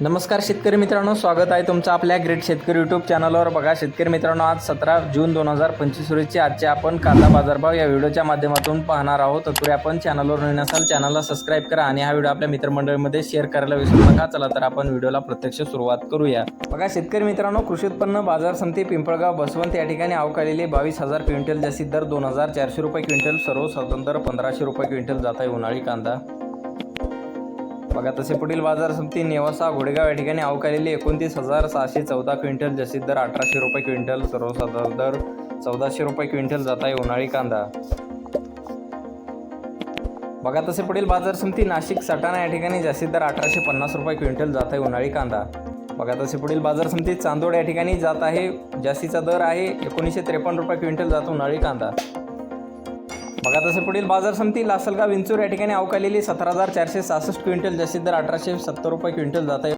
नमस्कार शेतकरी मित्रांनो स्वागत आहे तुमचं आपल्या ग्रेट शेतकरी यूट्यूब चॅनलवर बघा शेतकरी मित्रांनो आज सतरा जून दोन हजार पंचवीस रोजचे आजचे आपण कांदा बाजारभाव या व्हिडिओच्या माध्यमातून पाहणार आहोत. तत्पूर्वी आपण चॅनलवर नवीन असाल चॅनलला सबस्क्राईब करा आणि हा व्हिडिओ आपल्या मित्रमंडळीमध्ये शेअर करायला विसरू नका. चला तर आपण व्हिडिओला प्रत्यक्ष सुरुवात करूया. बघा शेतकरी मित्रांनो कृषी उत्पन्न बाजार समिती पिंपळगाव बसवंत या ठिकाणी अवकालेले बावीस हजार क्विंटल जास्तीत दर दोन हजार चारशे रुपये क्विंटल सर्व स्वतंत्र पंधराशे रुपये क्विंटल जात आहे उन्हाळी कांदा. बघा तसे पुढील बाजार समिती नेवासा घोडेगाव या ठिकाणी अवकालेली एकोणतीस हजार सहाशे चौदा क्विंटल जास्तीत दर अठराशे रुपये क्विंटल सर्वसाधारण दर चौदाशे रुपये क्विंटल जात आहे उन्हाळी कांदा. बघा तसे पुढील बाजार समिती नाशिक सटाणा या ठिकाणी जास्तीत दर अठराशे पन्नास रुपये क्विंटल जात आहे उन्हाळी कांदा. बघा तसे पुढील बाजार समिती चांदोड या ठिकाणी जात आहे जास्तीचा दर आहे एकोणीसशे त्रेपन्न रुपये क्विंटल जातो उन्हाळी कांदा. बघा तसे पुढील बाजार समिती लासलगाव विंचूर या ठिकाणी अवकालेली सतरा हजार चारशे सहासष्ट क्विंटल जास्तीत दर अठराशे सत्तर रुपये क्विंटल जात आहे.